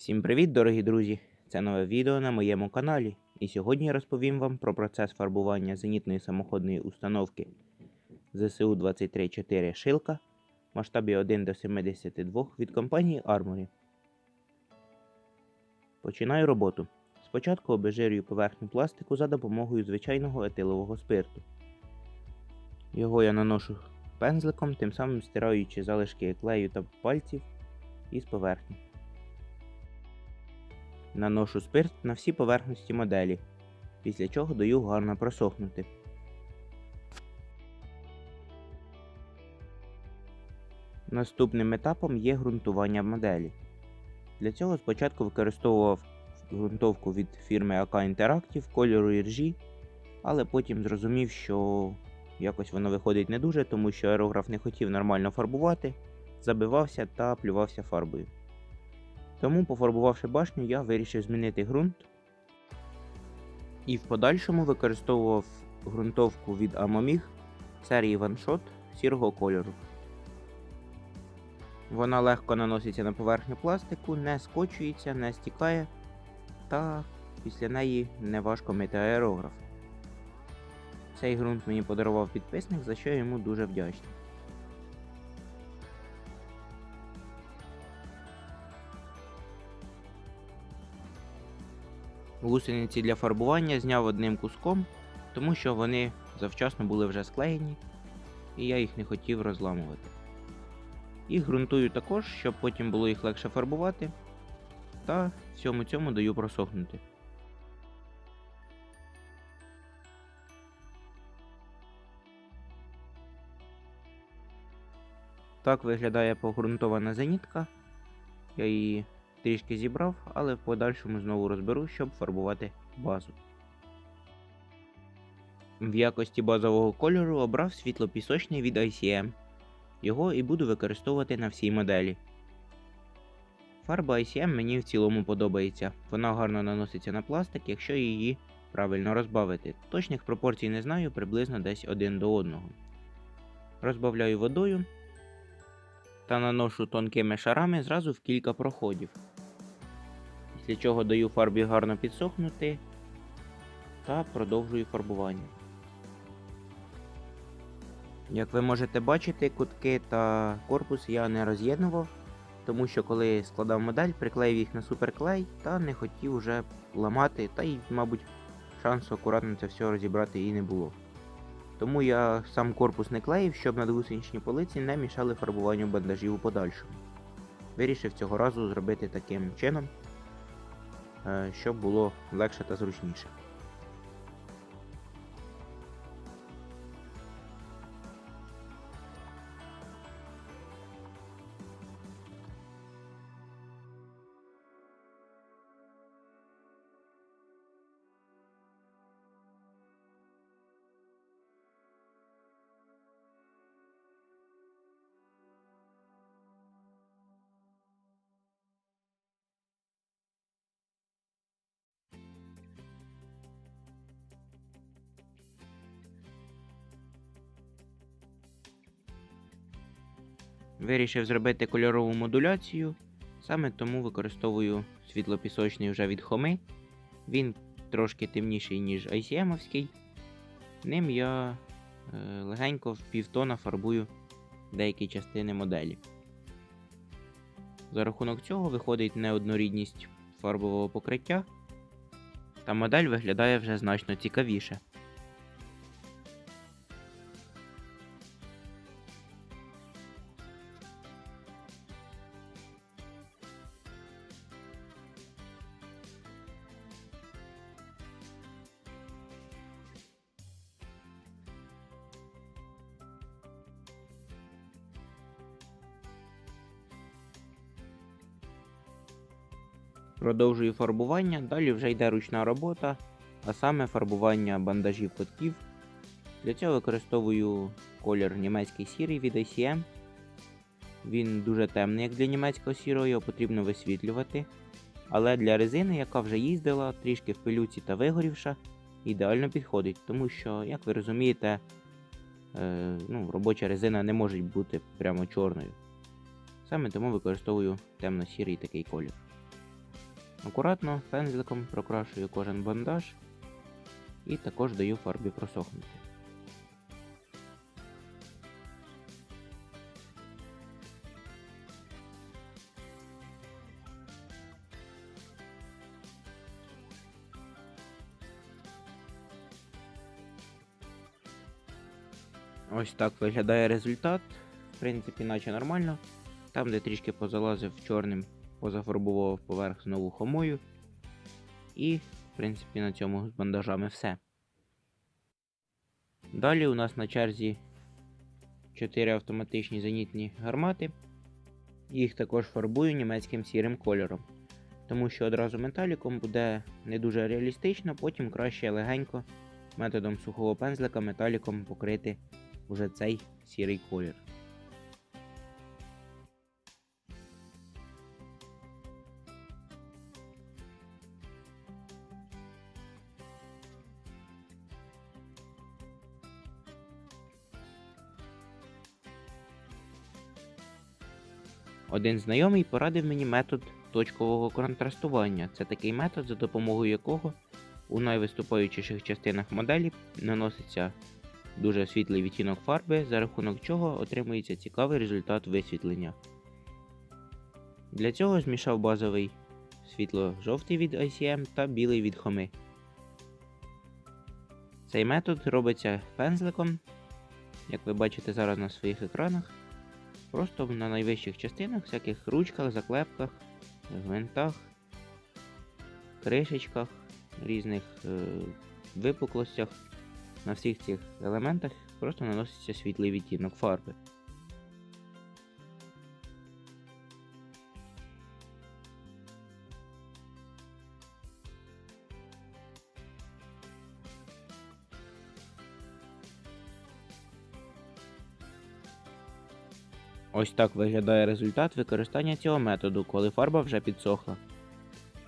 Всім привіт, дорогі друзі! Це нове відео на моєму каналі. І сьогодні я розповім вам про процес фарбування зенітної самоходної установки ЗСУ 234 Шилка в масштабі 1 до 72 від компанії Armory. Починаю роботу. Спочатку обезжирюю поверхню пластику за допомогою звичайного етилового спирту. Його я наношу пензликом, тим самим стираючи залишки клею та пальців із поверхні. Наношу спирт на всі поверхності моделі, після чого даю гарно просохнути. Наступним етапом є ґрунтування моделі. Для цього спочатку використовував ґрунтовку від фірми AK Interactive кольору іржі, але потім зрозумів, що якось воно виходить не дуже, тому що аерограф не хотів нормально фарбувати, забивався та плювався фарбою. Тому, пофарбувавши башню, я вирішив змінити ґрунт і в подальшому використовував ґрунтовку від Amomig серії OneShot сірого кольору. Вона легко наноситься на поверхню пластику, не скочується, не стікає, та після неї не важко мити аерограф. Цей ґрунт мені подарував підписник, за що я йому дуже вдячний. Гусениці для фарбування зняв одним куском, тому що вони завчасно були вже склеєні, і я їх не хотів розламувати. Їх ґрунтую також, щоб потім було їх легше фарбувати, та всьому цьому даю просохнути. Так виглядає погрунтована зенітка. Я її трішки зібрав, але в подальшому знову розберу, щоб фарбувати базу. В якості базового кольору обрав світло-пісочний від ICM. Його і буду використовувати на всій моделі. Фарба ICM мені в цілому подобається. Вона гарно наноситься на пластик, якщо її правильно розбавити. Точних пропорцій не знаю, приблизно десь один до одного. Розбавляю водою та наношу тонкими шарами зразу в кілька проходів. Після чого даю фарбі гарно підсохнути та продовжую фарбування. Як ви можете бачити, кутки та корпус я не роз'єднував, тому що коли складав модель, приклеїв їх на суперклей та не хотів вже ламати, та й, мабуть, шансу акуратно це все розібрати і не було. Тому я сам корпус не клеїв, щоб надгусеничні полиці не мішали фарбуванню бандажів у подальшому. Вирішив цього разу зробити таким чином, щоб було легше та зручніше. Вирішив зробити кольорову модуляцію, саме тому використовую світлопісочний вже від Хоми. Він трошки темніший, ніж ICM-овський. Ним я е, легенько в півтона фарбую деякі частини моделі. За рахунок цього виходить неоднорідність фарбового покриття, та модель виглядає вже значно цікавіше. Продовжую фарбування, далі вже йде ручна робота, а саме фарбування бандажів котків. Для цього використовую колір німецький сірий від ICM. Він дуже темний, як для німецького сірого, його потрібно висвітлювати. Але для резини, яка вже їздила, трішки в пилюці та вигорівша, ідеально підходить, тому що, як ви розумієте, е, ну, робоча резина не може бути прямо чорною. Саме тому використовую темно-сірий такий колір. Акуратно пензликом прокрашую кожен бандаж і також даю фарбі просохнути. Ось так виглядає результат. В принципі, наче нормально. Там, де трішки позалазив чорним, позафарбував поверх знову хомою. І, в принципі, на цьому з бандажами все. Далі у нас на черзі 4 автоматичні зенітні гармати. Їх також фарбую німецьким сірим кольором. Тому що одразу металіком буде не дуже реалістично, потім краще легенько методом сухого пензлика металіком покрити уже цей сірий колір. Один знайомий порадив мені метод точкового контрастування. Це такий метод, за допомогою якого у найвиступаючіших частинах моделі наноситься дуже світлий відтінок фарби, за рахунок чого отримується цікавий результат висвітлення. Для цього змішав базовий світло-жовтий від ICM та білий від Хоми. Цей метод робиться пензликом, як ви бачите зараз на своїх екранах. Просто на найвищих частинах, всяких ручках, заклепках, гвинтах, кришечках, різних е, випуклостях. На всіх цих елементах просто наноситься світлий відтінок фарби. Ось так виглядає результат використання цього методу, коли фарба вже підсохла.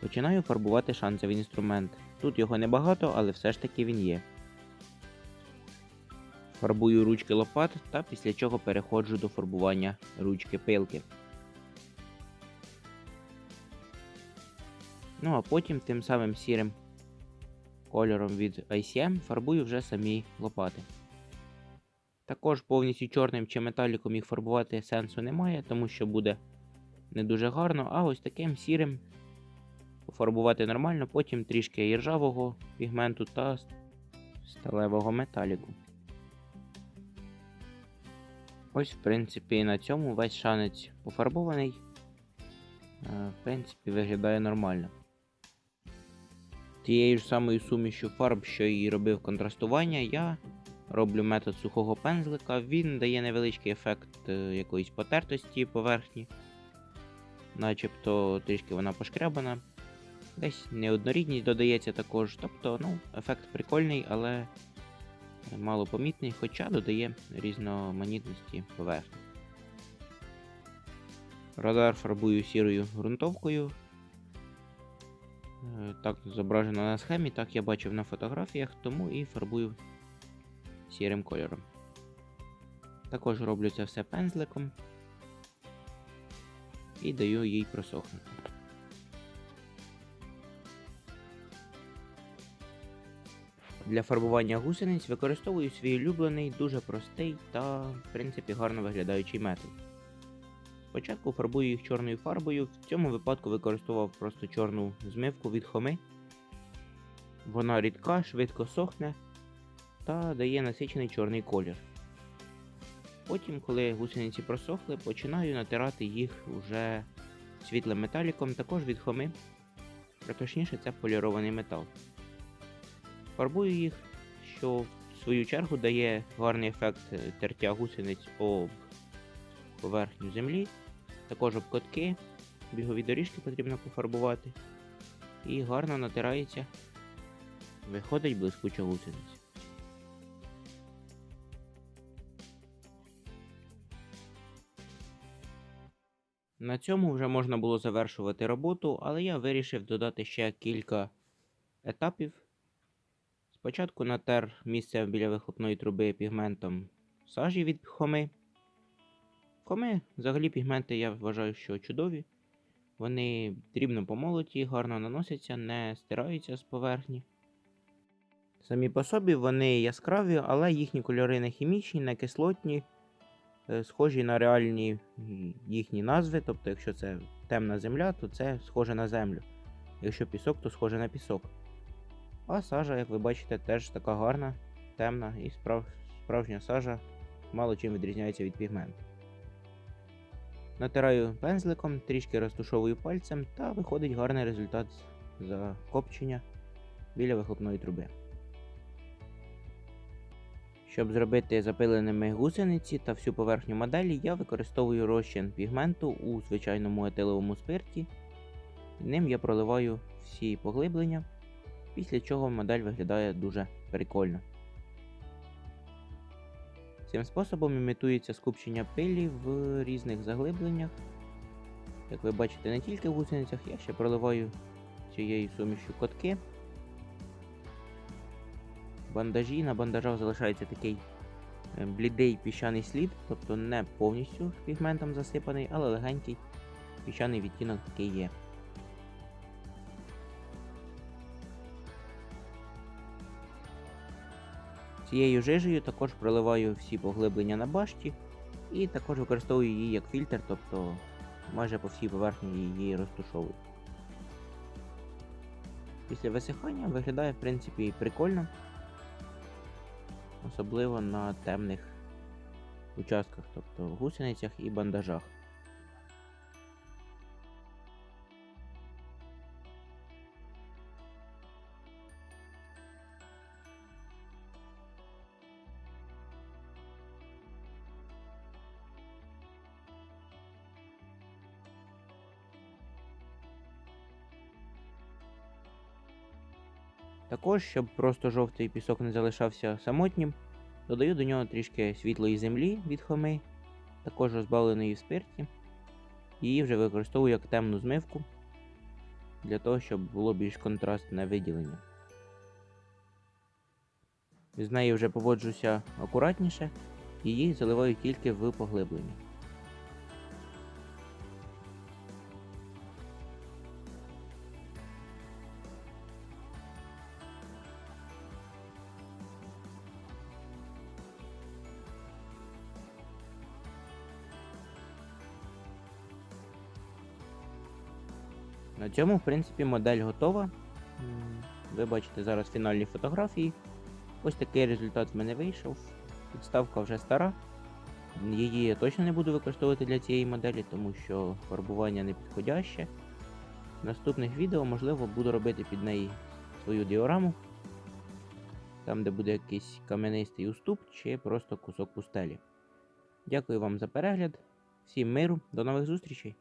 Починаю фарбувати шанцевий інструмент. Тут його небагато, але все ж таки він є. Фарбую ручки лопат та після чого переходжу до фарбування ручки пилки. Ну а потім тим самим сірим кольором від ICM фарбую вже самі лопати. Також повністю чорним чи металіком їх фарбувати сенсу немає, тому що буде не дуже гарно, а ось таким сірим пофарбувати нормально, потім трішки іржавого пігменту та сталевого металіку. Ось, в принципі, на цьому весь шанець пофарбований. Е, В принципі, виглядає нормально. Тією ж самою сумішю фарб, що і робив контрастування, я роблю метод сухого пензлика. Він дає невеличкий ефект е, якоїсь потертості поверхні, начебто трішки вона пошкрябана. Десь неоднорідність додається також. Тобто, ну, ефект прикольний, але малопомітний, хоча додає різноманітності поверхні. Радар фарбую сірою ґрунтовкою. Е, Так зображено на схемі, так я бачив на фотографіях, тому і фарбую сірим кольором. Також роблю це все пензликом і даю їй просохнути. Для фарбування гусениць використовую свій улюблений, дуже простий та, в принципі, гарно виглядаючий метод. Спочатку фарбую їх чорною фарбою, в цьому випадку використовував просто чорну змивку від хоми. Вона рідка, швидко сохне та дає насичений чорний колір. Потім, коли гусениці просохли, починаю натирати їх уже світлим металіком, також від хоми, а точніше це полірований метал. Фарбую їх, що в свою чергу дає гарний ефект е, тертя гусениць об поверхню землі, також об котки, бігові доріжки потрібно пофарбувати. І гарно натирається, виходить блискуча гусениця. На цьому вже можна було завершувати роботу, але я вирішив додати ще кілька етапів. Спочатку натер місце біля вихлопної труби пігментом сажі від хоми. Хоми, взагалі пігменти я вважаю, що чудові. Вони дрібно помолоті, гарно наносяться, не стираються з поверхні. Самі по собі вони яскраві, але їхні кольори не хімічні, не кислотні, схожі на реальні їхні назви. Тобто, якщо це темна земля, то це схоже на землю. Якщо пісок, то схоже на пісок. А сажа, як ви бачите, теж така гарна, темна і справ... справжня сажа мало чим відрізняється від пігменту. Натираю пензликом, трішки розтушовую пальцем та виходить гарний результат закопчення біля вихлопної труби. Щоб зробити запиленими гусениці та всю поверхню моделі, я використовую розчин пігменту у звичайному етиловому спирті. Ним я проливаю всі поглиблення, після чого модель виглядає дуже прикольно. Цим способом імітується скупчення пилі в різних заглибленнях. Як ви бачите, не тільки в гусеницях, я ще проливаю цією сумішю котки. Бандажі, на бандажах залишається такий е, блідий піщаний слід, тобто не повністю пігментом засипаний, але легенький піщаний відтінок такий є. Цією жижею також проливаю всі поглиблення на башті і також використовую її як фільтр, тобто майже по всій поверхні її розтушовую. Після висихання виглядає в принципі прикольно, особливо на темних участках, тобто гусеницях і бандажах. Також, щоб просто жовтий пісок не залишався самотнім, додаю до нього трішки світлої землі від хоми, також розбавленої в спирті. Її вже використовую як темну змивку для того, щоб було більш контрастне виділення. З нею вже поводжуся акуратніше, її заливаю тільки в поглиблення. На цьому, в принципі, модель готова. Ви бачите зараз фінальні фотографії. Ось такий результат в мене вийшов. Підставка вже стара. Її я точно не буду використовувати для цієї моделі, тому що фарбування не підходяще. В наступних відео, можливо, буду робити під неї свою діораму. Там, де буде якийсь кам'янистий уступ чи просто кусок пустелі. Дякую вам за перегляд. Всім миру, до нових зустрічей!